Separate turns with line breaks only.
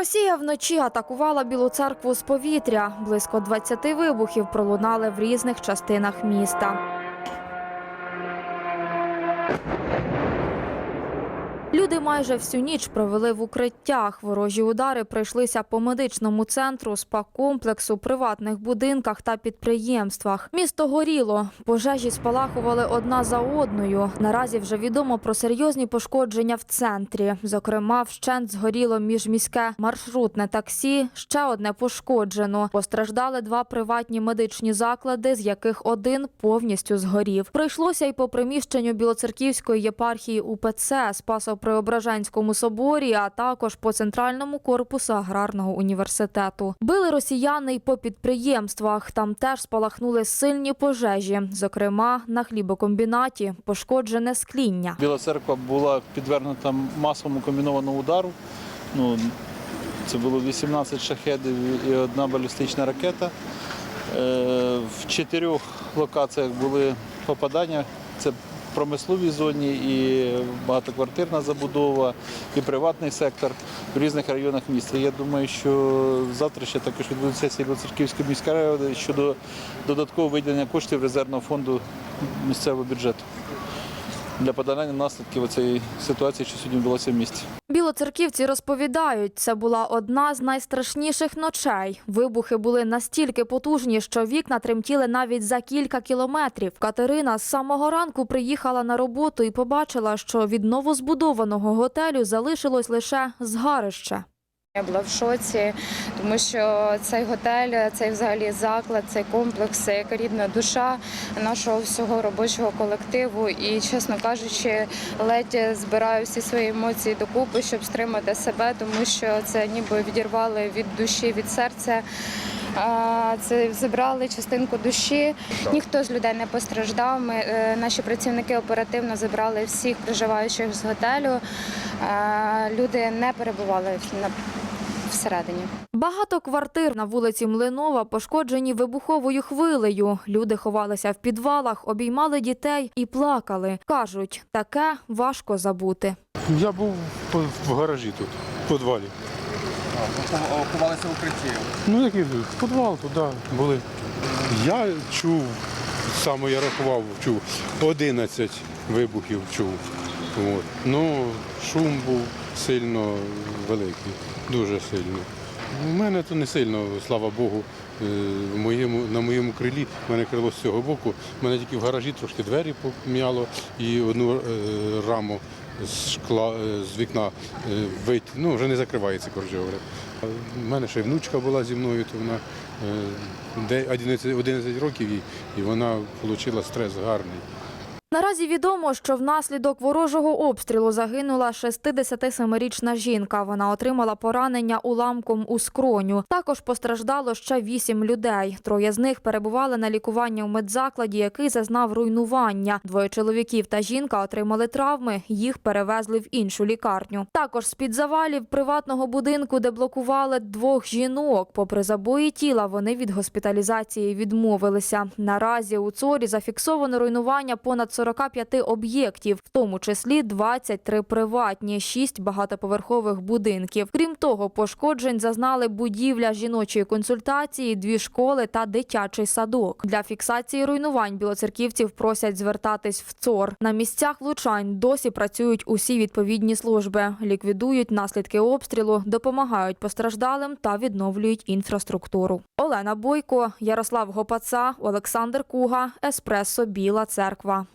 Росія вночі атакувала Білу церкву з повітря. Близько 20 вибухів пролунали в різних частинах міста. Люди майже всю ніч провели в укриттях. Ворожі удари прийшлися по медичному центру, спа-комплексу, приватних будинках та підприємствах. Місто горіло. Пожежі спалахували одна за одною. Наразі вже відомо про серйозні пошкодження в центрі. Зокрема, вщент згоріло міжміське маршрутне таксі. Ще одне пошкоджено. Постраждали два приватні медичні заклади, з яких один повністю згорів. Прийшлося й по приміщенню Білоцерківської єпархії УПЦ Спасо-Преображенському соборі, а також по центральному корпусу аграрного університету. Били росіяни й по підприємствах. Там теж спалахнули сильні пожежі. Зокрема, на хлібокомбінаті пошкоджене скління.
Біла церква була підвергнута масовому комбінованому удару. Ну, це було 18 шахедів і одна балістична ракета. Е, В чотирьох локаціях були попадання. В промисловій зоні, і багатоквартирна забудова, і приватний сектор в різних районах міста. Я думаю, що завтра ще також відбудеться сесія Білоцерківської міської ради щодо додаткового виділення коштів резервного фонду місцевого бюджету для подолання наслідків цієї ситуації, що сьогодні відбулося в місті.
Білоцерківці розповідають, це була одна з найстрашніших ночей. Вибухи були настільки потужні, що вікна тремтіли навіть за кілька кілометрів. Катерина з самого ранку приїхала на роботу і побачила, що від новозбудованого готелю залишилось лише згарище.
Я була в шоці, тому що цей готель, цей взагалі заклад, цей комплекс це як рідна душа нашого всього робочого колективу. І, чесно кажучи, ледь збираю всі свої емоції докупи, щоб стримати себе, тому що це ніби відірвали від душі, від серця. Це забрали частинку душі. Ніхто з людей не постраждав. Ми е, наші працівники оперативно забрали всіх проживаючих з готелю. Люди не перебували на всередині.
Багато квартир на вулиці Млинова пошкоджені вибуховою хвилею. Люди ховалися в підвалах, обіймали дітей і плакали. Кажуть, таке важко забути.
Я був в гаражі тут, в підвалі.
ховалися в укритті.
Ну який тут? Підвал туди були. Я чув, саме я рахував, чув 11 вибухів чув. От. Ну, шум був сильно великий, дуже сильно. У мене то не сильно, слава Богу. Е, в моєму, на моєму крилі, в мене крило з цього боку, в мене тільки в гаражі трошки двері пом'яло і одну е, раму з шкла е, з вікна вить, ну вже не закривається, коротше говоря. У мене ще й внучка була зі мною, то вона е, 11, 11 років їй, і вона отримала стрес гарний.
Наразі відомо, що внаслідок ворожого обстрілу загинула 67-річна жінка. Вона отримала поранення уламком у скроню. Також постраждало ще вісім людей. Троє з них перебували на лікуванні у медзакладі, який зазнав руйнування. Двоє чоловіків та жінка отримали травми. Їх перевезли в іншу лікарню. Також з під завалів приватного будинку, де блокували двох жінок. Попри забої тіла, вони від госпіталізації відмовилися. Наразі у ЦОРі зафіксовано руйнування понад 45 об'єктів, в тому числі 23 приватні, 6 багатоповерхових будинків. Крім того, пошкоджень зазнали будівля жіночої консультації, дві школи та дитячий садок. Для фіксації руйнувань білоцерківців просять звертатись в ЦОР. На місцях влучань досі працюють усі відповідні служби, ліквідують наслідки обстрілу, допомагають постраждалим та відновлюють інфраструктуру. Олена Бойко, Ярослав Гопаца, Олександр Куга, Еспресо Біла Церква.